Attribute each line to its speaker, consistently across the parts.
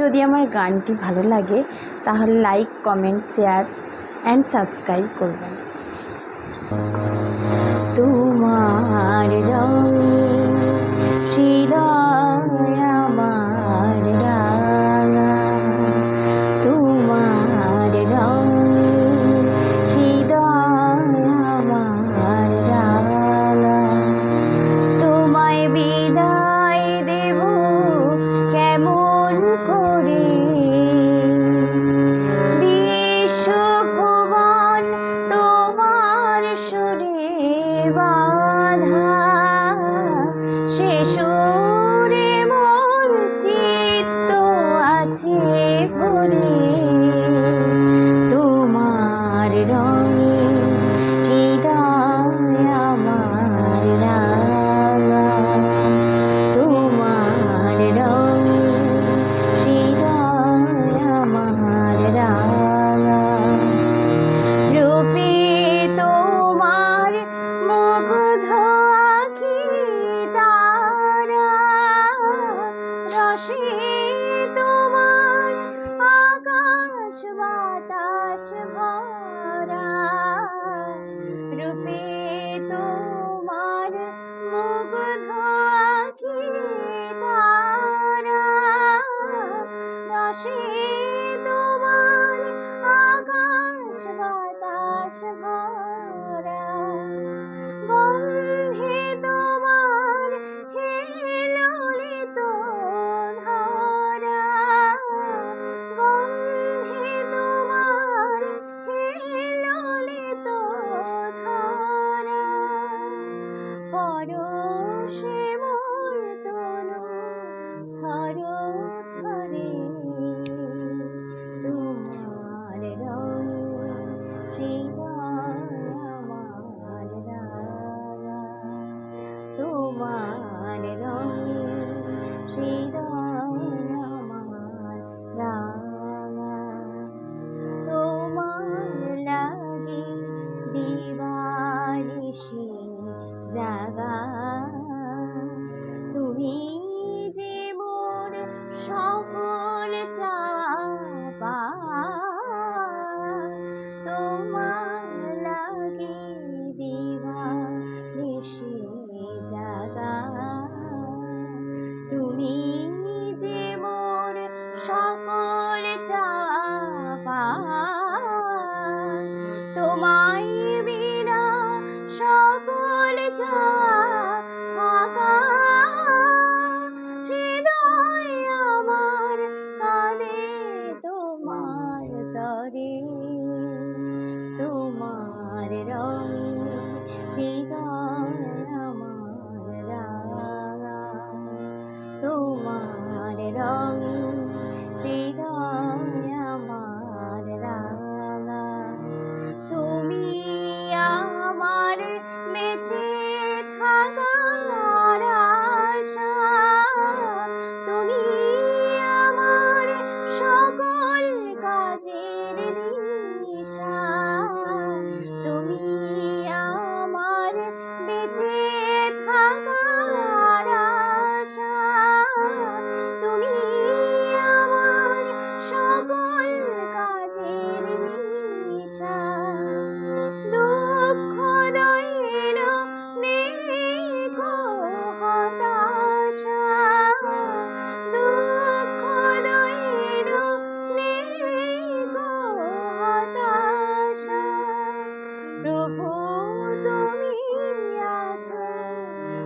Speaker 1: যদি আমার গানটি ভালো লাগে তাহলে like comment share and subscribe করবেন। তোমার 指数 ভালোবাসি তোমায় আকাশ বাতাস বল লাগা তুমি সকল যা বেঁচে থাকার আশা তুমি আমার সকল কাজের দিশা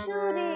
Speaker 1: সুরে